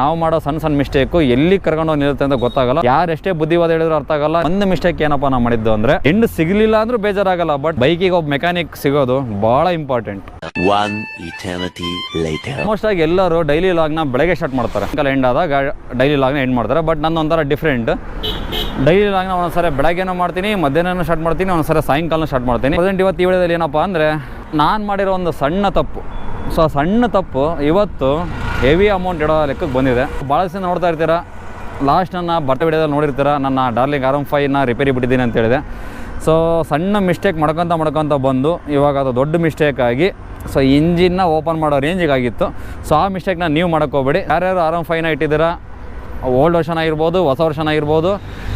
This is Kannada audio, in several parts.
ನಾವು ಮಾಡೋ ಸಣ್ಣ ಸಣ್ಣ ಮಿಸ್ಟೇಕು ಎಲ್ಲಿ ಕರ್ಕೊಂಡು ನಿಲ್ಲುತ್ತೆ ಅಂತ ಗೊತ್ತಾಗಲ್ಲ. ಯಾರು ಎಷ್ಟೇ ಬುದ್ಧಿವಾದ ಹೇಳಿದ್ರು ಅರ್ಥ ಆಗಲ್ಲ. ಒಂದು ಮಿಸ್ಟೇಕ್ ಏನಪ್ಪ ನಾವು ಮಾಡಿದ್ದು ಅಂದ್ರೆ ಹೆಣ್ಣು ಸಿಗಲಿಲ್ಲ ಅಂದ್ರೆ ಬೇಜಾರಾಗಲ್ಲ ಬಟ್ ಬೈಕಿಗೆ ಒಬ್ಬ ಮೆಕ್ಯಾನಿಕ್ ಸಿಗೋದು ಬಹಳ ಇಂಪಾರ್ಟೆಂಟ್ ಆಲ್ಮೋಸ್ಟ್ ಆಗಿ ಎಲ್ಲರೂ ಡೈಲಿ ಲಾಗ್ನ ಬೆಳಗ್ಗೆ ಸ್ಟಾರ್ಟ್ ಮಾಡ್ತಾರೆ. ಎಂಡ್ ಆದಾಗ ಡೈಲಿ ಲಾಗ್ನ ಎಂಡ್ ಮಾಡ್ತಾರೆ ಬಟ್ ನನ್ನ ಒಂಥರ ಡಿಫ್ರೆಂಟ್ ಡೈಲಿ ಲಾಗ್ನ ಒಂದ್ಸರಿ ಬೆಳಗ್ಗೆನೂ ಮಾಡ್ತೀನಿ ಮಧ್ಯಾಹ್ನ ಸ್ಟಾರ್ಟ್ ಮಾಡ್ತೀನಿ ಒಂದ್ಸರಿ ಸಾಯಂಕಾಲ ಸ್ಟಾರ್ಟ್ ಮಾಡ್ತೀನಿ. ಪ್ರೆಸೆಂಟ್ ಇವತ್ತು ಈ ವಿಡಿಯೋದಲ್ಲಿ ಏನಪ್ಪ ಅಂದರೆ ನಾನು ಮಾಡಿರೋ ಒಂದು ಸಣ್ಣ ತಪ್ಪು. ಸೊ ಆ ಸಣ್ಣ ತಪ್ಪು ಇವತ್ತು ಹೆವಿ ಅಮೌಂಟ್ ಇಡೋ ಲೆಕ್ಕಕ್ಕೆ ಬಂದಿದೆ. ಭಾಳ ದಿವಸ ನೋಡ್ತಾ ಇರ್ತೀರ? ಲಾಸ್ಟ್ ನನ್ನ ಬಟ್ಟೆ ವಿಡಿಯೋದಲ್ಲಿ ನೋಡಿರ್ತೀರ? ನನ್ನ ಡಾರ್ಲಿಂಗ್ ಆರ್ ಎಂ ಫೈನ ರಿಪೇರಿ ಬಿಟ್ಟಿದ್ದೀನಿ ಅಂತ ಹೇಳಿದೆ. ಸೊ ಸಣ್ಣ ಮಿಸ್ಟೇಕ್ ಮಾಡ್ಕೊತ ಮಾಡ್ಕೊತ ಬಂದು, ಇವಾಗ ಅದು ದೊಡ್ಡ ಮಿಸ್ಟೇಕ್ ಆಗಿ ಸೊ ಇಂಜಿನ್ನ ಓಪನ್ ಮಾಡೋ ರೇಂಜಿಗೆ ಆಗಿತ್ತು ಸೊ ಆ ಮಿಸ್ಟೇಕ್ನ ನೀವು ಹೋಗ್ಬೇಡಿ ಯಾರ್ಯಾರು ಆರ್ ಎಂ ಫೈನ ಇಟ್ಟಿದ್ದೀರಾ? ಓಲ್ಡ್ ವರ್ಷನ್ ಆಗಿರ್ಬೋದು, ಹೊಸ ವರ್ಷನ್ ಆಗಿರ್ಬೋದು.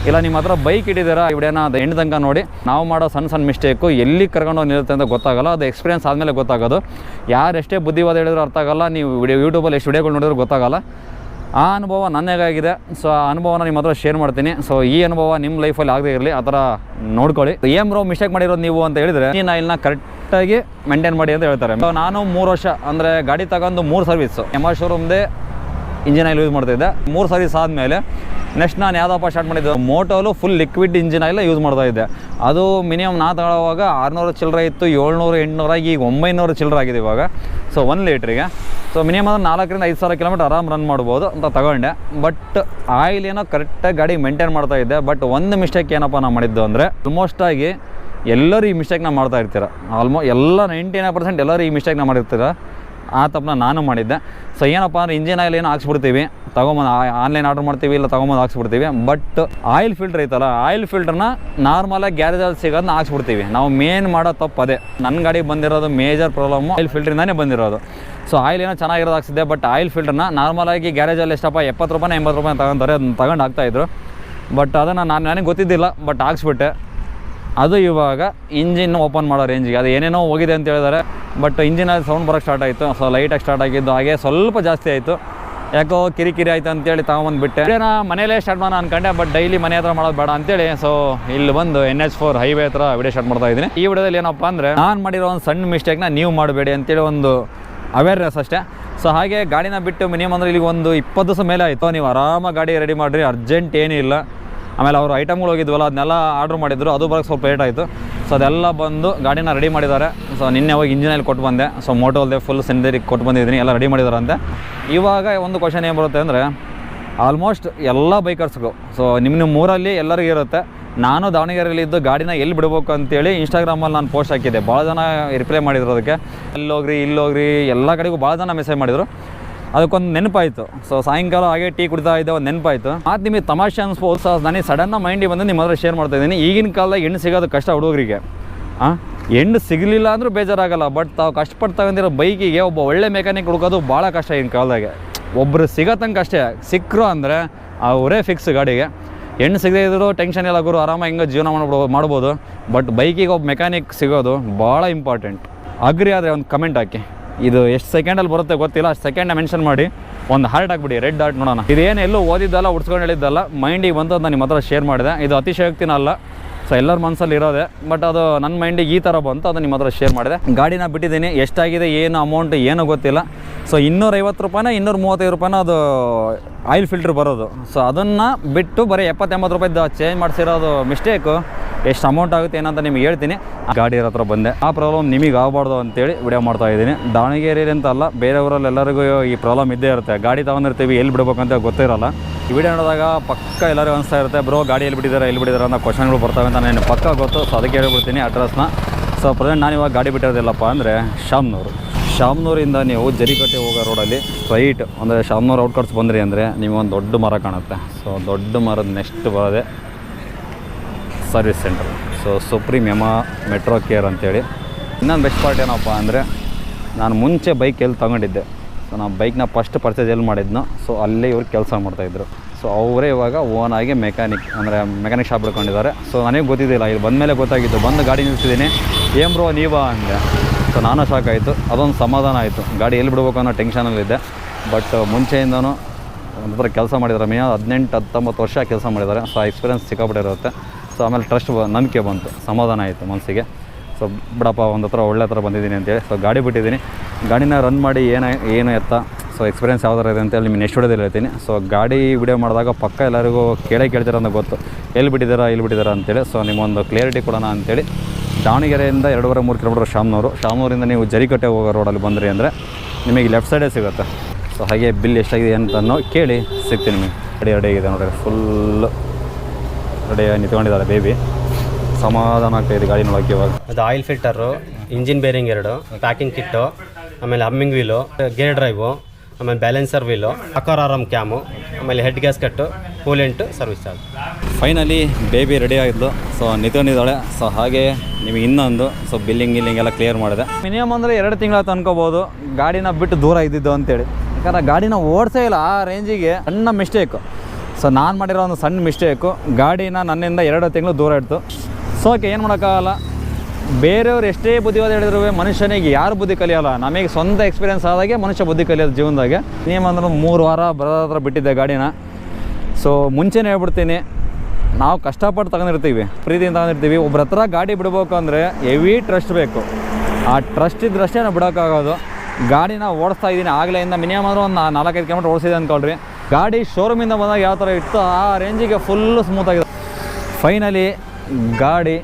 ಇಲ್ಲ, ನಿಮ್ಮ ಹತ್ರ ಬೈಕ್ ಇಟ್ಟಿದ್ದೀರಾ ಇವಡೇನ ಅದು ಹೆಣ್ಣು ತನಕ ನೋಡಿ. ನಾವು ಮಾಡೋ ಸಣ್ಣ ಸಣ್ಣ ಮಿಸ್ಟೇಕು ಎಲ್ಲಿ ಕರ್ಕೊಂಡು ಹೋಗಿ ನಿಲ್ಲುತ್ತೆ ಅಂತ ಗೊತ್ತಾಗಲ್ಲ. ಅದು ಎಕ್ಸ್ಪೀರಿಯನ್ಸ್ ಆದಮೇಲೆ ಗೊತ್ತಾಗೋದು. ಯಾರು ಎಷ್ಟೇ ಬುದ್ಧಿವಾದ ಹೇಳಿದ್ರು ಅರ್ಥ ಆಗಲ್ಲ. ನೀವು ವಿಡಿಯೋ ಯೂಟ್ಯೂಬಲ್ಲಿ ಎಷ್ಟು ವಿಡಿಯೋಗಳು ನೋಡಿದ್ರು ಗೊತ್ತಾಗಲ್ಲ. ಆ ಅನುಭವ ನನ್ನೇಗಾಗಿದೆ. ಸೊ ಆ ಅನುಭವನ ನಿಮ್ಮ ಹತ್ರ ಶೇರ್ ಮಾಡ್ತೀನಿ. ಸೊ ಈ ಅನುಭವ ನಿಮ್ಮ ಲೈಫಲ್ಲಿ ಆಗದೇ ಇರಲಿ. ಆ ಥರ ನೋಡ್ಕೊಳ್ಳಿ. ಏನು ಬ್ರೋ ಮಿಸ್ಟೇಕ್ ಮಾಡಿರೋದು ನೀವು ಅಂತ ಹೇಳಿದರೆ, ಈ ಇಲ್ಲಿನ ಕರೆಕ್ಟಾಗಿ ಮೇಂಟೈನ್ ಮಾಡಿ ಅಂತ ಹೇಳ್ತಾರೆ. ಸೊ ನಾನು ಮೂರು ವರ್ಷ, ಅಂದರೆ ಗಾಡಿ ತಗೊಂಡು ಮೂರು ಸರ್ವಿಸು ಎಂ ಆರ್ ಶೋರೂಮ್ದೇ ಇಂಜಿನ್ ಆಯಿಲ್ ಯೂಸ್ ಮಾಡ್ತಿದ್ದೆ ಮೂರು ಸರ್ವಿಸ್ ಆದಮೇಲೆ ನೆಕ್ಸ್ಟ್ ನಾನು ಯಾವುದಪ್ಪ ಸ್ಟಾರ್ಟ್ ಮಾಡಿದ್ದೆ? Motul full liquid engine oil use ಮಾಡ್ತಾ ಇದ್ದೆ. ಅದು ಮಿನಿಮಮ್ ನಾ ತಗೊಳ್ಳೋವಾಗ ಆರುನೂರು ಚಿಲ್ಲರೆ ಇತ್ತು, ಏಳ್ನೂರು, ಎಂಟುನೂರ ಈಗ ಒಂಬೈನೂರು ಚಿಲ್ಲರೆ ಆಗಿದೆ ಇವಾಗ. ಸೊ ಒನ್ ಲೀಟ್ರಿಗೆ ಸೊ ಮಿನಿಮಮ್ ಅಂದ್ರೆ ನಾಲ್ಕರಿಂದ ಐದು ಸಾವಿರ ಕಿಲೋಮೀಟರ್ ಆರಾಮ್ ರನ್ ಮಾಡ್ಬೋದು ಅಂತ ತಗೊಂಡೆ. ಬಟ್ ಆಯಿಲ್ ಏನೋ ಕರೆಕ್ಟಾಗಿ ಗಾಡಿ ಮೇಂಟೈನ್ ಮಾಡ್ತಾ ಇದ್ದೆ. ಬಟ್ ಒಂದು ಮಿಸ್ಟೇಕ್ ಏನಪ್ಪ ನಾನು ಮಾಡಿದ್ದು ಅಂದರೆ ಆಲ್ಮೋಸ್ಟ್ ಆಗಿ ಎಲ್ಲರೂ ಈ ಮಿಸ್ಟೇಕ್ನ ಮಾಡ್ತಾ ಇರ್ತೀರ. ಆಲ್ಮೋ ಎಲ್ಲ ನೈಂಟಿ ನೈನ್ ಪರ್ಸೆಂಟ್ ಎಲ್ಲರೂ ಈ ಮಿಸ್ಟೇಕ್ನ ಮಾಡಿರ್ತೀರ. ಆ ತಪ್ಪನ್ನ ನಾನು ಮಾಡಿದ್ದೆ. ಸೊ ಏನಪ್ಪ ಅಂದರೆ ಇಂಜಿನ್ ಆಯಿಲ್ ಏನು ಹಾಕ್ಸ್ಬಿಡ್ತೀವಿ. ತೊಗೊಂಬಂದು ಆನ್ಲೈನ್ ಆರ್ಡ್ರ್ ಮಾಡ್ತೀವಿ, ಇಲ್ಲ ತೊಗೊಂಬಂದು ಹಾಕ್ಸ್ಬಿಡ್ತೀವಿ. ಬಟ್ ಆಯಿಲ್ ಫಿಲ್ಟರ್ ಐತಲ್ಲ ಆಯಿಲ್ ಫಿಲ್ಟರ್ನ ನಾರ್ಮಲಾಗಿ ಗ್ಯಾರೇಜಲ್ಲಿ ಸಿಗೋದನ್ನ ಹಾಕ್ಸ್ಬಿಡ್ತೀವಿ. ನಾವು ಮೇನ್ ಮಾಡೋ ತಪ್ಪು ಅದೇ. ನನ್ನ ಗಾಡಿಗೆ ಬಂದಿರೋದು ಮೇಜರ್ ಪ್ರಾಬ್ಲಮ್ ಆಯಿಲ್ ಫಿಲ್ಟ್ರಿಂದಾನೇ ಬಂದಿರೋದು. ಸೊ ಆಯಿಲ್ ಏನೋ ಚೆನ್ನಾಗಿರೋದು ಹಾಕ್ಸಿದ್ದೆ ಬಟ್ ಆಯಿಲ್ ಫಿಲ್ಟರ್ನ ನಾರ್ಮಲಾಗಿ ಗ್ಯಾರೇಜಲ್ಲಿ ಎಷ್ಟಪ್ಪ, ಎಪ್ಪತ್ತು ರೂಪಾಯಿ ಎಂಬತ್ತು ರೂಪಾಯಿ ತಗೊಂತಾರೆ, ಅದನ್ನ ತಗೊಂಡು ಹಾಕ್ತಾಯಿದ್ರು ಬಟ್ ಅದನ್ನು ನಾನು ನನಗೆ ಗೊತ್ತಿದ್ದಿಲ್ಲ ಬಟ್ ಹಾಕ್ಸ್ಬಿಟ್ಟೆ. ಅದು ಇವಾಗ ಇಂಜಿನ್ ಓಪನ್ ಮಾಡೋ ರೇಂಜಿಗೆ ಅದು ಏನೇನೋ ಹೋಗಿದೆ ಅಂತ ಹೇಳಿದ್ದಾರೆ ಬಟ್ ಇಂಜಿನಲ್ಲಿ ಸೌಂಡ್ ಬರೋಕ್ಕೆ ಸ್ಟಾರ್ಟ್ ಆಯಿತು. ಸೊ ಲೈಟಾಗಿ ಸ್ಟಾರ್ಟ್ ಆಗಿದ್ದು ಹಾಗೆ ಸ್ವಲ್ಪ ಜಾಸ್ತಿ ಆಯಿತು. ಯಾಕೋ ಕಿರಿಕಿರಿ ಆಯ್ತು ಅಂತೇಳಿ ತಗೊಂಬಂದುಬಿಟ್ಟೆ ನಾ ಮನೇಲೇ ಸ್ಟಾರ್ಟ್ ಮಾಡೋಣ ಅನ್ಕೊಂಡೆ ಬಟ್ ಡೈಲಿ ಮನೆ ಹತ್ರ ಮಾಡೋದು ಬೇಡ ಅಂತೇಳಿ. ಸೊ ಇಲ್ಲಿ ಬಂದು ಎನ್ ಎಚ್ ಫೋರ್ ಹೈವೇ ಹತ್ರ ವಿಡಿಯೋ ಸ್ಟಾರ್ಟ್ ಮಾಡ್ತಾ ಇದ್ದೀನಿ. ಈ ವಿಡಿಯೋದಲ್ಲಿ ಏನಪ್ಪ ಅಂದರೆ, ನಾನು ಮಾಡಿರೋ ಒಂದು ಸಣ್ಣ ಮಿಸ್ಟೇಕ್ನ ನೀವು ಮಾಡಬೇಡಿ ಅಂತೇಳಿ ಒಂದು ಅವೇರ್ನೆಸ್ ಅಷ್ಟೇ. ಸೊ ಹಾಗೆ ಗಾಡಿನ ಬಿಟ್ಟು ಮಿನಿಮಮ್ ಅಂದರೆ ಇಲ್ಲಿಗೆ ಒಂದು ಇಪ್ಪತ್ತು ದಿವಸ ಮೇಲೆ ಆಯಿತು. ನೀವು ಆರಾಮಾಗಿ ಗಾಡಿ ರೆಡಿ ಮಾಡಿರಿ ಅರ್ಜೆಂಟ್ ಏನೂ ಇಲ್ಲ. ಆಮೇಲೆ ಅವರು ಐಟಮ್ಗಳು ಹೋಗಿದ್ವಲ್ಲ, ಅದನ್ನೆಲ್ಲ ಆರ್ಡ್ರ್ ಮಾಡಿದ್ರು. ಅದು ಬರೋಕ್ಕೆ ಸ್ವಲ್ಪ ಲೇಟ್ ಆಯಿತು. ಸೊ ಅದೆಲ್ಲ ಬಂದು ಗಾಡಿನ ರೆಡಿ ಮಾಡಿದ್ದಾರೆ. ಸೊ ನಿನ್ನೆ ಹೋಗಿ ಇಂಜಿನಲ್ಲಿ ಕೊಟ್ಟು ಬಂದೆ. ಸೊ ಮೋಟೋಲ್ದೆ ಫುಲ್ ಸಿಂದರಿಗೆ ಕೊಟ್ಟು ಬಂದಿದ್ದೀನಿ. ಎಲ್ಲ ರೆಡಿ ಮಾಡಿದಾರಂತೆ ಇವಾಗ ಒಂದು ಕ್ವಶನ್ ಏನು ಬರುತ್ತೆ ಅಂದರೆ ಆಲ್ಮೋಸ್ಟ್ ಎಲ್ಲ ಬೈಕರ್ಸ್ಗೂ ಸೊ ನಿಮ್ಮ ನಿಮ್ಮ ಊರಲ್ಲಿ ಎಲ್ಲರಿಗೂ ಇರುತ್ತೆ. ನಾನು ದಾವಣಗೆರೆಯಲ್ಲಿದ್ದು ಗಾಡಿನ ಎಲ್ಲಿ ಬಿಡಬೇಕು ಅಂತೇಳಿ ಇನ್ಸ್ಟಾಗ್ರಾಮಲ್ಲಿ ನಾನು ಪೋಸ್ಟ್ ಹಾಕಿದ್ದೆ. ಭಾಳ ಜನ ರಿಪ್ಲೈ ಮಾಡಿದ್ರು ಅದಕ್ಕೆ. ಅಲ್ಲೋಗ್ರಿ ಇಲ್ಲೋಗ್ರಿ ಎಲ್ಲ ಕಡೆಗೂ ಭಾಳ ಜನ ಮೆಸೇಜ್ ಮಾಡಿದರು. ಅದಕ್ಕೊಂದು ನೆನಪಾಯಿತು. ಸೊ ಸಾಯಂಕಾಲ ಹಾಗೆ ಟೀ ಕುಡಿತಾ ಇದ್ದೆ, ಒಂದು ನೆನಪಾಯಿತು. ಅದು ನಿಮಗೆ ತಮಾಷೆ ಅನ್ಸ್ಬೋದು ಸೊ ನನಗೆ ಸಡನ್ನ ಮೈಂಡಿಗೆ ಬಂದು ನಿಮ್ಮ ಹತ್ರ ಶೇರ್ ಮಾಡ್ತಾ ಇದ್ದೀನಿ. ಈಗಿನ ಕಾಲದಾಗ ಹೆಣ್ಣು ಸಿಗೋದು ಕಷ್ಟ ಹುಡುಗರಿಗೆ. ಹಾಂ ಹೆಣ್ಣು ಸಿಗಲಿಲ್ಲ ಅಂದರೂ ಬೇಜಾರಾಗಲ್ಲ ಬಟ್ ತಾವು ಕಷ್ಟಪಟ್ಟು ತಗೊಂಡಿರೋ ಬೈಕಿಗೆ ಒಬ್ಬ ಒಳ್ಳೆ ಮೆಕ್ಯಾನಿಕ್ ಹುಡುಕೋದು ಭಾಳ ಕಷ್ಟ ಈಗಿನ ಕಾಲದಾಗೆ. ಒಬ್ಬರು ಸಿಗೋ ತನಕ ಅಷ್ಟೇ. ಸಿಕ್ಕರು ಅಂದರೆ ಅವರೇ ಫಿಕ್ಸ್ ಗಾಡಿಗೆ. ಹೆಣ್ಣು ಸಿಗದೇ ಇದ್ದರೂ ಟೆನ್ಷನ್ ಇಲ್ಲ ಗುರು ಆರಾಮಾಗಿ ಹಿಂಗೆ ಜೀವನ ಮಾಡ್ಬೋದು ಮಾಡ್ಬೋದು. ಬಟ್ ಬೈಕಿಗೆ ಒಬ್ಬ ಮೆಕ್ಯಾನಿಕ್ ಸಿಗೋದು ಭಾಳ ಇಂಪಾರ್ಟೆಂಟ್ ಅಗ್ರಿ ಆದರೆ ಒಂದು ಕಮೆಂಟ್ ಹಾಕಿ. ಇದು ಎಷ್ಟು ಸೆಕೆಂಡಲ್ಲಿ ಬರುತ್ತೆ ಗೊತ್ತಿಲ್ಲ, ಅಷ್ಟು ಸೆಕೆಂಡ್ ಮೆನ್ಷನ್ ಮಾಡಿ. ಒಂದು ಹಾರ್ಟ್ ಹಾಕ್ಬಿಡಿ ರೆಡ್ ಹಾರ್ಟ್ ನೋಡೋಣ. ಇದೇನು ಎಲ್ಲೂ ಓದಿದ್ದಲ್ಲ, ಉಡ್ಸ್ಕೊಂಡು ಹೇಳಿದ್ದಲ್ಲ ಮೈಂಡಿಗೆ ಬಂತು ಅಂತ ನಿಮ್ಮ ಹತ್ರ ಶೇರ್ ಮಾಡಿದೆ. ಇದು ಅತಿಶಯಕ್ತಿನ ಅಲ್ಲ ಸೊ ಎಲ್ಲರ ಮನಸ್ಸಲ್ಲಿ ಇರೋದೆ. ಬಟ್ ಅದು ನನ್ನ ಮೈಂಡಿಗೆ ಈ ಥರ ಬಂತು ಅದು ನಿಮ್ಮ ಹತ್ರ ಶೇರ್ ಮಾಡಿದೆ. ಗಾಡಿನ ಬಿಟ್ಟಿದ್ದೀನಿ, ಎಷ್ಟಾಗಿದೆ, ಏನು ಅಮೌಂಟ್ ಏನೂ ಗೊತ್ತಿಲ್ಲ. ಸೊ ಇನ್ನೂರೈವತ್ತು ರೂಪಾಯಿನ ಇನ್ನೂರ ಮೂವತ್ತೈದು ರೂಪಾಯಿನ ಅದು ಆಯಿಲ್ ಫಿಲ್ಟ್ರ್ ಬರೋದು. ಸೊ ಅದನ್ನು ಬಿಟ್ಟು ಬರೀ ಎಪ್ಪತ್ತೆಂಬತ್ತು ರೂಪಾಯಿದ್ದು ಚೇಂಜ್ ಮಾಡಿಸಿರೋದು ಮಿಸ್ಟೇಕು ಎಷ್ಟು ಅಮೌಂಟ್ ಆಗುತ್ತೆ ಏನಂತ ನಿಮ್ಗೆ ಹೇಳ್ತೀನಿ. ಗಾಡಿ ಹತ್ರ ಬಂದೆ. ಆ ಪ್ರಾಬ್ಲಮ್ ನಿಮಗೆ ಆಗಬಾರ್ದು ಅಂತೇಳಿ ವಿಡಿಯೋ ಮಾಡ್ತಾ ಇದ್ದೀನಿ. ದಾವಣಗೆರೆ ಅಂತ ಅಲ್ಲ, ಬೇರೆ ಊರಲ್ಲಿ ಎಲ್ಲರಿಗೂ ಈ ಪ್ರಾಬ್ಲಮ್ ಇದ್ದೇ ಇರುತ್ತೆ. ಗಾಡಿ ತಗೊಂಡಿರ್ತೀವಿ, ಎಲ್ಲಿ ಬಿಡ್ಬೇಕಂತ ಗೊತ್ತಿರಲ್ಲ. ಈ ವಿಡಿಯೋ ನೋಡಿದಾಗ ಪಕ್ಕ ಎಲ್ಲರಿಗೂ ಅನಿಸ್ತಾ ಇರುತ್ತೆ, ಬ್ರೋ, ಗಾಡಿ ಎಲ್ಲಿ ಬಿಟ್ಟಿದ್ದಾರೆ ಎಲ್ಲಿ ಬಿಟ್ಟಿದ್ದಾರೆ ಅಂತ ಕ್ವಶನ್ಗಳು ಬರ್ತವೆ ಅಂತ ನಾನು ಪಕ್ಕ ಗೊತ್ತು. ಸೊ ಅದಕ್ಕೆ ಹೇಳ್ಬಿಡ್ತೀನಿ ಅಡ್ರೆಸ್ನ ಸೊ ಪ್ರೆಸೆಂಟ್ ನಾನು ಇವಾಗ ಗಾಡಿ ಬಿಟ್ಟಿರೋದಿಲ್ಲಪ್ಪ ಅಂದರೆ ಶಾಮ್ನೂರು. ಶಾಮ್ನೂರಿಂದ ನೀವು ಜರಿಕಟ್ಟೆ ಹೋಗೋ ರೋಡಲ್ಲಿ ಸ್ಟ್ರೈಟ್ ಅಂದರೆ ಶಾಮ್ನೂರು ಔಟ್ಕಟ್ಸ್ ಬಂದ್ರಿ ಅಂದರೆ ನಿಮಗೊಂದು ದೊಡ್ಡ ಮರ ಕಾಣುತ್ತೆ. ಸೊ ದೊಡ್ಡ ಮರದ ನೆಕ್ಸ್ಟ್ ಬರೋದೆ. Service centre. ಸೊ ಸುಪ್ರೀಂ ಎಮಾ ಮೆಟ್ರೋ ಕೇರ್ ಅಂತೇಳಿ. ಇನ್ನೊಂದು ಬೆಸ್ಟ್ ಪಾರ್ಟ್ ಏನಪ್ಪ ಅಂದರೆ, ನಾನು ಮುಂಚೆ ಬೈಕ್ ಎಲ್ಲಿ ತೊಗೊಂಡಿದ್ದೆ. ಸೊ ನಾನು ಬೈಕ್ನ ಫಸ್ಟ್ ಪರ್ಚೇಸ್ ಎಲ್ಲಿ ಮಾಡಿದ್ನೋ ಸೊ ಅಲ್ಲೇ ಇವ್ರು ಕೆಲಸ ಮಾಡ್ತಾಯಿದ್ರು ಸೊ ಅವರೇ ಇವಾಗ ಓನಾಗಿ ಮೆಕ್ಯಾನಿಕ್ ಅಂದರೆ ಮೆಕ್ಯಾನಿಕ್ ಶಾಪ್ ಹಿಡ್ಕೊಂಡಿದ್ದಾರೆ ಸೊ ನನಗೆ ಗೊತ್ತಿದ್ದಿಲ್ಲ, ಇಲ್ಲಿ ಬಂದಮೇಲೆ ಗೊತ್ತಾಗಿತ್ತು ಬಂದು ಗಾಡಿ ನಿಲ್ಸಿದ್ದೀನಿ. ಏಮ್ ಬ್ರೋ ನೀವಾ ಅಂದೆ. ಸೊ ನಾನು ಶಾಕ್ ಆಯಿತು ಅದೊಂದು ಸಮಾಧಾನ ಆಯಿತು. ಗಾಡಿ ಎಲ್ಲಿ ಬಿಡ್ಬೇಕು ಅನ್ನೋ ಟೆನ್ಷನಲ್ಲಿದ್ದೆ ಬಟ್ ಮುಂಚೆಯಿಂದನೂ ಒಂಥರ ಕೆಲಸ ಮಾಡಿದ್ದಾರೆ. ಮಿನಿಮಮ್ ಹದಿನೆಂಟು ಹತ್ತೊಂಬತ್ತು ವರ್ಷ ಕೆಲಸ ಮಾಡಿದ್ದಾರೆ. ಸೊ ಎಕ್ಸ್ಪೀರಿಯನ್ಸ್ ಸಿಕ್ಕಾಪಟ್ಟೆ ಇರುತ್ತೆ. ಸೊ ಆಮೇಲೆ ಟ್ರಸ್ಟ್ ನಂಬಿಕೆ ಬಂತು. ಸಮಾಧಾನ ಆಯಿತು ಮನಸ್ಸಿಗೆ. ಸೊ ಬಿಡಪ್ಪ, ಒಂದು ಹತ್ರ ಒಳ್ಳೆ ಹತ್ರ ಬಂದಿದ್ದೀನಿ ಅಂತೇಳಿ. ಸೊ ಗಾಡಿ ಬಿಟ್ಟಿದ್ದೀನಿ. ಗಾಡಿನ ರನ್ ಮಾಡಿ ಏನು ಏನು ಎತ್ತ? ಸೊ ಎಕ್ಸ್ಪೀರಿಯನ್ಸ್ ಯಾವ ಥರ ಇದೆ ಅಂತೇಳಿ ನಿಮ್ಮ ನೆಕ್ಸ್ಟ್ ವಿಡಿಯೋದಲ್ಲಿ ಹೇಳ್ತೀನಿ. ಸೊ ಗಾಡಿ ವಿಡಿಯೋ ಮಾಡಿದಾಗ ಪಕ್ಕ ಎಲ್ಲರಿಗೂ ಕೇಳೇ ಕೇಳ್ತೀರ ಅಂತ ಗೊತ್ತು. ಎಲ್ಲಿ ಬಿಟ್ಟಿದ್ದೀರಾ, ಇಲ್ಲಿ ಬಿಟ್ಟಿದ್ದೀರಾ ಅಂತೇಳಿ. ಸೊ ನಿಮ್ಮೊಂದು ಕ್ಲಿಯರಿಟಿ ಕೊಡೋಣ ಅಂತೇಳಿ. ದಾವಣಗೆರೆಯಿಂದ ಎರಡೂವರೆ ಮೂರು ಕಿಲೋಮೀಟರ್ ಶಾಮನೂರು. ಶಾಮನೂರಿಂದ ನೀವು ಜರಿಕಟ್ಟೆ ಹೋಗೋ ರೋಡಲ್ಲಿ ಬಂದ್ರಿ ಅಂದರೆ ನಿಮಗೆ ಲೆಫ್ಟ್ ಸೈಡೇ ಸಿಗುತ್ತೆ. ಸೊ ಹಾಗೆ ಬಿಲ್ ಎಷ್ಟಾಗಿದೆ ಅಂತನೋ ಕೇಳಿ ಸಿಗ್ತೀನಿ ನಿಮಗೆ. ಅಡಿ ರೆಡಿ ಇದೆ ನೋಡಿರಿ ಫುಲ್ಲು ರೆಡಿ ನಿಂತ್ಕೊಂಡಿದ್ದಾರೆ ಬೇಬಿ ಸಮಾಧಾನ ಆಗ್ತಾಯಿದೆ ಗಾಡಿ ನೋಡೋಕೆ ಇವಾಗ. ಅದು ಆಯಿಲ್ ಫಿಲ್ಟರು ಇಂಜಿನ್ ಬೇರಿಂಗ್ ಎರಡು ಪ್ಯಾಕಿಂಗ್ ಕಿಟ್ಟು ಆಮೇಲೆ ಹಮ್ಮಿಂಗ್ ವೀಲು ಗೇರ್ ಡ್ರೈವು ಆಮೇಲೆ balancer wheel rocker arm cam ಆಮೇಲೆ head gasket coolant service charge finally baby ready ಆಗಿದ್ಲು so ನಿಂತ್ಕೊಂಡಿದ್ದಾಳೆ. ಸೊ ಹಾಗೆ ನಿಮಗೆ ಇನ್ನೊಂದು. ಸೊ ಬಿಲ್ಲಿಂಗ್ ಗಿಲ್ಲಿಂಗ್ ಎಲ್ಲ ಕ್ಲಿಯರ್ ಮಾಡಿದೆ. ಮಿನಿಮಮ್ ಅಂದರೆ ಎರಡು ತಿಂಗಳ ಅನ್ಕೋಬೋದು ಗಾಡಿನ ಬಿಟ್ಟು ದೂರ ಇದ್ದಿದ್ದು ಅಂತೇಳಿ. ಯಾಕಂದ್ರೆ ಗಾಡಿನ ಓಡಿಸೇ ಇಲ್ಲ ಆ ರೇಂಜಿಗೆ ಸಣ್ಣ ಮಿಸ್ಟೇಕು ಸೊ ನಾನು ಮಾಡಿರೋ ಒಂದು ಸಣ್ಣ ಮಿಸ್ಟೇಕು ಗಾಡಿನ ನನ್ನಿಂದ ಎರಡು ತಿಂಗಳು ದೂರ ಇಡ್ತು. ಸೊ ಓಕೆ ಏನು ಮಾಡೋಕ್ಕಾಗಲ್ಲ? ಬೇರೆಯವ್ರು ಎಷ್ಟೇ ಬುದ್ಧಿವಾದ ಹೇಳಿದ್ರು ಮನುಷ್ಯನಿಗೆ ಯಾರು ಬುದ್ಧಿ ಕಲಿಯೋಲ್ಲ? ನಮಗೆ ಸ್ವಂತ ಎಕ್ಸ್ಪೀರಿಯನ್ಸ್ ಆದಾಗೆ ಮನುಷ್ಯ ಬುದ್ಧಿ ಕಲಿಯೋದು ಜೀವನದಾಗೆ. ಅಂದ್ರೆ ಮೂರು ವಾರ ಬರೋದ್ರ ಬಿಟ್ಟಿದ್ದೆ ಗಾಡಿನ. ಸೊ ಮುಂಚೆನೇ ಹೇಳ್ಬಿಡ್ತೀನಿ, ನಾವು ಕಷ್ಟಪಟ್ಟು ತಗೊಂಡಿರ್ತೀವಿ, ಪ್ರೀತಿಯಿಂದ ತಗೊಂಡಿರ್ತೀವಿ. ಒಬ್ರ ಹತ್ರ ಗಾಡಿ ಬಿಡ್ಬೇಕು ಅಂದರೆ ಹೆವಿ ಟ್ರಸ್ಟ್ ಬೇಕು. ಆ ಟ್ರಸ್ಟ್ ಇದ್ರಷ್ಟೇ ನಾವು ಬಿಡೋಕ್ಕಾಗೋದು. ಗಾಡಿನ ಓಡಿಸ್ತಾ ಇದ್ದೀನಿ ಇಂದ ಮಿನಿಮಮ್ ಅಂದ್ರೆ ಒಂದು ನಾಲ್ಕೈದು ಕಿಲೋಮೀಟ್ರ್ ಓಡಿಸಿದೆ ಅಂದ್ಕೊಳ್ರಿ ಗಾಡಿ ಶೋರೂಮಿಂದ ಬಂದಾಗ ಯಾವ ಥರ ಇತ್ತು ಆ ರೇಂಜಿಗೆ ಫುಲ್ಲು ಸ್ಮೂತಾಗಿದೆ ಫೈನಲಿ ಗಾಡಿ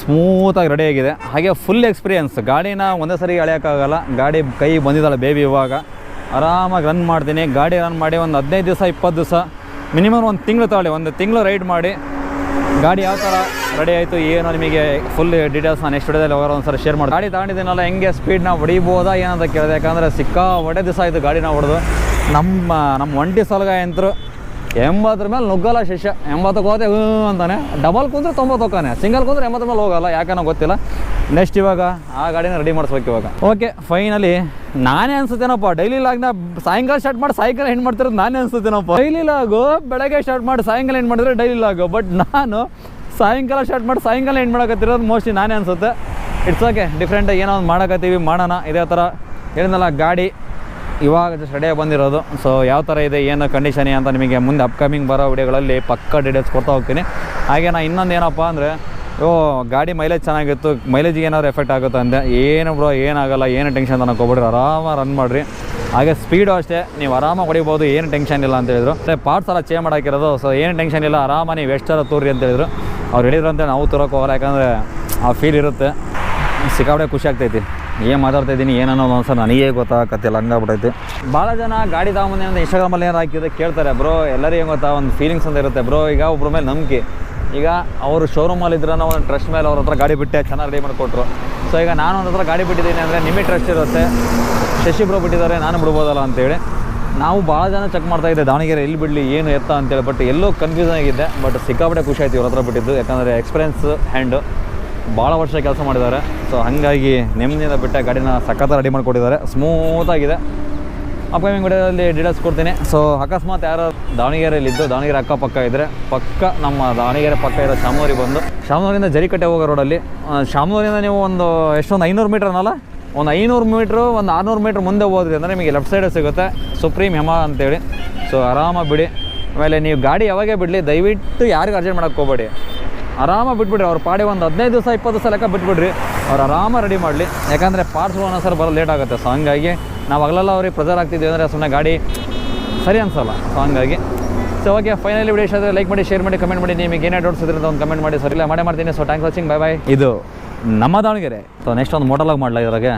ಸ್ಮೂತಾಗಿ ರೆಡಿ ಆಗಿದೆ. ಹಾಗೆ ಫುಲ್ ಎಕ್ಸ್ಪೀರಿಯನ್ಸ್ ಗಾಡಿನ ಒಂದೇ ಸರಿ ಅಳೆಯೋಕ್ಕಾಗಲ್ಲ. ಗಾಡಿ ಕೈ ಬಂದಿದ್ದಲ್ಲ ಬೇಬಿ ಇವಾಗ. ಆರಾಮಾಗಿ ರನ್ ಮಾಡ್ತೀನಿ. ಗಾಡಿ ರನ್ ಮಾಡಿ ಒಂದು ಹದಿನೈದು ದಿವಸ, ಇಪ್ಪತ್ತು ದಿವಸ ಮಿನಿಮಮ್ ಒಂದು ತಿಂಗಳು ತಗೊಳ್ಳಿ. ಒಂದು ತಿಂಗಳು ರೈಡ್ ಮಾಡಿ. ಗಾಡಿ ಯಾವ ಥರ ರೆಡಿ ಆಯಿತು ಏನೋ ನಿಮಗೆ ಫುಲ್ ಡೀಟೇಲ್ಸ್ ನಾನು ನೆಕ್ಸ್ಟ್ ವಿಡಿಯೋದಲ್ಲಿ ಹೋಗೋರು ಒಂದು ಸರಿ ಶೇರ್ ಮಾಡಿ ಗಾಡಿ ತಗೊಂಡಿದ್ದೀನಲ್ಲ, ಹೆಂಗೆ ಸ್ಪೀಡ್ನ ಹೊಡಿಬೋದಾ ಏನಂತ ಕೇಳಿದೆ. ಯಾಕಂದರೆ ಸಿಕ್ಕಾ ಒಡೆ ದಿವಸ ಆಯಿತು ಗಾಡಿನ ಹೊಡೆದು. ನಮ್ಮ ನಮ್ಮ ಒಂಟಿ ಸಲಗ ಎಂತರು ಎಂಬತ್ತರ ಮೇಲೆ ನುಗ್ಗಲ್ಲ ಶಿಷ್ಯ. ಎಂಬತ್ತಕ್ಕೆ ಹೋದೆ ಹ್ಞೂ ಅಂತಾನೆ. ಡಬಲ್ ಕುಂದ್ರೆ ತೊಂಬತ್ತು ಹೋಗ್ತಾನೆ. ಸಿಂಗಲ್ ಕುಂದ್ರೆ ಎಂಬತ್ತರ ಮೇಲೆ ಹೋಗಲ್ಲ, ಯಾಕನೋ ಗೊತ್ತಿಲ್ಲ. ನೆಕ್ಸ್ಟ್ ಇವಾಗ ಆ ಗಾಡಿನ ರೆಡಿ ಮಾಡಿಸ್ಬೇಕು ಇವಾಗ. ಓಕೆ ಫೈನಲಿ ನಾನೇ ಅನ್ಸುತ್ತೇನಪ್ಪ ಡೈಲಿ ಲಾಗ್ನ ಸಾಯಂಕಾಲ ಸ್ಟಾರ್ಟ್ ಮಾಡಿ ಸಾಯಂಕಾಲ ಎಂಡ್ ಮಾಡ್ತಿರೋದು ನಾನೇ ಅನ್ಸುತ್ತೇನಪ್ಪ. ಡೈಲಿ ಲಾಗು ಬೆಳಗ್ಗೆ ಸ್ಟಾರ್ಟ್ ಮಾಡಿ ಸಾಯಂಕಾಲ ಎಂಡ್ ಮಾಡಿದ್ರೆ ಡೈಲಿ ಲಾಗು ಬಟ್ ನಾನು ಸಾಯಂಕಾಲ ಸ್ಟಾರ್ಟ್ ಮಾಡಿ ಸಾಯಂಕಾಲ ಎಂಡ್ ಮಾಡಕತ್ತಿರೋದು ಮೋಸ್ಟ್ಲಿ ನಾನೇ ಅನ್ಸುತ್ತೆ. ಇಟ್ಸ್ ಓಕೆ ಡಿಫ್ರೆಂಟಾಗಿ ಏನೋ ಒಂದು ಮಾಡಕತ್ತೀವಿ, ಮಾಡೋಣ. ಇದೇ ಥರ ಏನಲ್ಲ ಗಾಡಿ. ಇವಾಗ ಜಸ್ಟ್ ರೆಡಿಯಾಗಿ ಬಂದಿರೋದು. ಸೊ ಯಾವ ಥರ ಇದೆ, ಏನು ಕಂಡೀಷನ್ ಅಂತ ನಿಮಗೆ ಮುಂದೆ ಅಪ್ಕಮಿಂಗ್ ಬರೋ ವಿಡಿಯೋಗಳಲ್ಲಿ ಪಕ್ಕ ಡೀಟೇಲ್ಸ್ ಕೊಡ್ತಾ ಹೋಗ್ತೀನಿ. ಹಾಗೆ ನಾನು ಇನ್ನೊಂದು ಏನಪ್ಪ ಅಂದರೆ, ಓ, ಗಾಡಿ ಮೈಲೇಜ್ ಚೆನ್ನಾಗಿತ್ತು ಮೈಲೇಜಿಗೆ ಏನಾದ್ರು ಎಫೆಕ್ಟ್ ಆಗುತ್ತೆ ಅಂದೆ. ಏನು ಬ್ರೋ ಏನಾಗಲ್ಲ, ಏನು ಟೆನ್ಷನ್ ತನಕ ಹೋಗ್ಬಿಡ್ರಿ ಆರಾಮಾಗಿ ರನ್ ಮಾಡಿರಿ. ಹಾಗೆ ಸ್ಪೀಡು ಅಷ್ಟೇ, ನೀವು ಆರಾಮಾಗಿ ಹೊಡಿಬೋದು, ಏನು ಟೆನ್ಷನ್ ಇಲ್ಲ ಅಂತ ಹೇಳಿದ್ರು. ಅದೇ ಪಾರ್ಟ್ಸ್ ಎಲ್ಲ ಚೇಂಜ್ ಮಾಡಾಕಿರೋದು ಸೊ ಏನು ಟೆನ್ಷನ್ ಇಲ್ಲ, ಆರಾಮ ನೀವು ಎಷ್ಟರ ತೂರಿ ಅಂತ ಹೇಳಿದ್ರು. ಅವ್ರು ಹೇಳಿದ್ರು ಅಂತ ನಾವು ತೋರಕ್ಕೆ ಹೋಗಲ್ಲ, ಯಾಕಂದರೆ ಆ ಫೀಲ್ ಇರುತ್ತೆ. ಸಿಕ್ಕಾಪಟ್ಟೆ ಖುಷಿ ಆಗ್ತೈತಿ. ಏನು ಮಾತಾಡ್ತಾ ಇದ್ದೀನಿ ಏನನ್ನೋದು ಸರ್ ನನಗೇ ಗೊತ್ತಾಗತ್ತಿಲ್ಲ ಹಂಗಾಗ್ಬಿಟ್ಟೈತಿ ಭಾಳ ಜನ ಗಾಡಿ ತಗೊಂಬಂದಿ ಅಂತ ಇನ್ಸ್ಟಾಗ್ರಾಮಲ್ಲಿ ಏನಾರು ಹಾಕಿದ್ರೆ ಕೇಳ್ತಾರೆ, ಬ್ರೋ, ಎಲ್ಲರಿಗೂ ಏನು ಗೊತ್ತಾ, ಒಂದು ಫೀಲಿಂಗ್ಸ್ ಅಂತ ಇರುತ್ತೆ, ಬ್ರೋ, ಈಗ ಒಬ್ಬರ ಮೇಲೆ ನಂಬಿಕೆ. ಈಗ ಅವರು ಶೋರೂಮಲ್ಲಿ ಇದ್ರೆ ಒಂದು ಟ್ರಸ್ಟ್ ಮೇಲೆ ಅವ್ರ ಹತ್ರ ಗಾಡಿ ಬಿಟ್ಟೆ, ಚೆನ್ನಾಗಿ ರೆಡಿ ಮಾಡಿಕೊಟ್ರು. ಸೊ ಈಗ ನಾನು ಒಂದು ಹತ್ರ ಗಾಡಿ ಬಿಟ್ಟಿದ್ದೀನಿ ಅಂದರೆ ನಿಮಗೆ ಟ್ರಸ್ಟ್ ಇರುತ್ತೆ. ಶಶಿ ಬ್ರೋ ಬಿಟ್ಟಿದ್ದಾರೆ, ನಾನು ಬಿಡ್ಬೋದಲ್ಲ ಅಂತೇಳಿ. ನಾವು ಭಾಳ ಜನ ಚೆಕ್ ಮಾಡ್ತಾ ಇದ್ದೆ, ದಾವಣಗೆರೆ ಎಲ್ಲಿ ಬಿಡಲಿ, ಏನು ಎತ್ತ? ಅಂತೇಳಿ ಬಟ್ ಎಲ್ಲೋ ಕನ್ಫ್ಯೂಸ್ ಆಗಿದ್ದೆ ಬಟ್ ಸಿಕ್ಕಾಪಟ್ಟೆ ಖುಷಿ ಆಯ್ತು ಇವ್ರ ಹತ್ರ ಬಿಟ್ಟಿದ್ದು, ಯಾಕಂದರೆ ಎಕ್ಸ್ಪೀರಿಯನ್ಸ್ ಹ್ಯಾಂಡು ಭಾಳ ವರ್ಷ ಕೆಲಸ ಮಾಡಿದ್ದಾರೆ. ಸೊ ಹಾಗಾಗಿ ನೆಮ್ಮದಿಯಿಂದ ಬಿಟ್ಟ ಗಾಡಿನ ಸಖತ್ತ ರೆಡಿ ಮಾಡಿಕೊಟ್ಟಿದ್ದಾರೆ. ಸ್ಮೂತಾಗಿದೆ ಅಪ್ಕಮಿಂಗ್ ವಿಡಿಯೋದಲ್ಲಿ ಡೀಟೇಲ್ಸ್ ಕೊಡ್ತೀನಿ. ಸೊ ಅಕಸ್ಮಾತ್ ಯಾರು ದಾವಣಗೆರೆಯಲ್ಲಿದ್ದು, ದಾವಣಗೆರೆ ಅಕ್ಕಪಕ್ಕ ಇದ್ದರೆ ಪಕ್ಕ ನಮ್ಮ ದಾವಣಗೆರೆ ಪಕ್ಕ ಇರೋ ಶಾಮನೂರಿ ಬಂದು, ಶಾಮನೂರಿಂದ ಜರಿಕಟ್ಟೆ ಹೋಗೋ ರೋಡಲ್ಲಿ ಶಾಮನೂರಿಂದ ನೀವು ಒಂದು ಎಷ್ಟೊಂದು ಐನೂರು ಮೀಟ್ರ್ ಅನ್ನಲ್ಲ ಒಂದು ಐನೂರು ಮೀಟ್ರು ಒಂದು ಆರುನೂರು ಮೀಟ್ರ್ ಮುಂದೆ ಹೋದ್ರಿ ಅಂದರೆ ನಿಮಗೆ ಲೆಫ್ಟ್ ಸೈಡ್ ಸಿಗುತ್ತೆ. ಸುಪ್ರೀಂ ಹೆಮ ಅಂತೇಳಿ. ಸೊ ಆರಾಮಾಗಿ ಬಿಡಿ. ಆಮೇಲೆ ನೀವು ಗಾಡಿ ಯಾವಾಗೇ ಬಿಡಲಿ, ದಯವಿಟ್ಟು ಯಾರಿಗೂ ಅರ್ಜೆಂಟ್ ಮಾಡೋಕ್ಕೆ ಹೋಗಬೇಡಿ. ಆರಾಮಾಗಿ ಬಿಟ್ಬಿಡ್ರಿ, ಅವ್ರ ಪಾಡಿ ಒಂದು ಹದಿನೈದು ದಿವಸ, ಇಪ್ಪತ್ತು ದಿವಸ ಲೆಕ್ಕ ಬಿಟ್ಬಿಡ್ರಿ. ಅವ್ರು ಆರಾಮಾಗಿ ರೆಡಿ ಮಾಡಲಿ. ಯಾಕಂದರೆ ಪಾರ್ಟ್ಸ್ಗಳು ಒಂದೊಂದ್ಸರಿ ಬರೋದು ಲೇಟ್ ಆಗುತ್ತೆ. ಸೊ ಹಂಗಾಗಿ ನಾವು ಅಗಲೆಲ್ಲ ಅವ್ರಿಗೆ ಪ್ರೆಸರ್ ಆಗ್ತಿದ್ವಿ ಅಂದರೆ ಸುಮ್ಮನೆ ಗಾಡಿ ಸರಿ ಅನ್ಸಲ್ಲ. ಸೊ ಹಂಗಾಗಿ. ಸೊ ಓಕೆ ಫೈನಲಿ ವಿಡಿಯೋ ಇಷ್ಟ ಲೈಕ್ ಮಾಡಿ ಶೇರ್ ಮಾಡಿ ಕಮೆಂಟ್ ಮಾಡಿ. ನಿಮಗೆ ಏನೇ ಡೌಟ್ಸ್ ಇದ್ರೆ ಒಂದು ಕಮೆಂಟ್ ಮಾಡಿ. ಸರಿ ಇಲ್ಲ ಮಾಡೇ ಮಾಡ್ತೀನಿ. So thanks watching bye bye ಇದು ನಮ್ಮ ದಾವಣಗೆರೆ. ಸೊ ನೆಕ್ಸ್ಟ್ ಒಂದು ಮೋಟಲಾಗ್ ಮಾಡಲ ಇದ್ರಾಗೆ?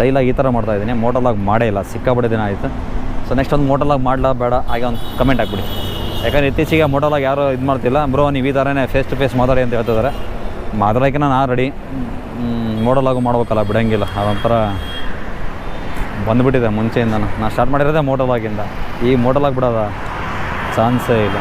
ಡೈಲಾಗ್ ಈ ಥರ ಮಾಡ್ತಾ ಇದ್ದೀನಿ. ಮೋಟಲಾಗ್ ಮಾಡೇ ಇಲ್ಲ. ಸಿಕ್ಕಾಪಟ್ಟೆ ದಿನ ಆಯಿತು. ಸೊ ನೆಕ್ಸ್ಟ್ ಒಂದು ಮೋಟಲಾಗಿ ಮಾಡಲ ಬೇಡ? ಹಾಗೆ ಒಂದು ಕಮೆಂಟ್ ಹಾಕ್ಬಿಡಿ. ಯಾಕಂದರೆ ಇತ್ತೀಚೆಗೆ ಮೋಟಲಾಗಿ ಯಾರು ಇದು ಮಾಡ್ತಿಲ್ಲ. ಬ್ರೋ ನೀವು ಈ ಥರನೇ ಫೇಸ್ ಟು ಫೇಸ್ ಮಾತಾಡಿ ಅಂತ ಹೇಳ್ತಿದ್ದಾರೆ ಮಾತಾಡೋಕೆ ನಾನು ರೆಡಿ ಮೋಡಲಾಗೂ ಮಾಡ್ಬೇಕಲ್ಲ, ಬಿಡೋಂಗಿಲ್ಲ. ಅದೊಂಥರ ಬಂದುಬಿಟ್ಟಿದೆ ಮುಂಚೆಯಿಂದ ನಾನು ಸ್ಟಾರ್ಟ್ ಮಾಡಿರೋದೇ ಮೋಟಲಾಗಿಂದ ಈ ಮೋಟಲಾಗಿ ಬಿಡೋದ ಚಾನ್ಸೇ ಇಲ್ಲ.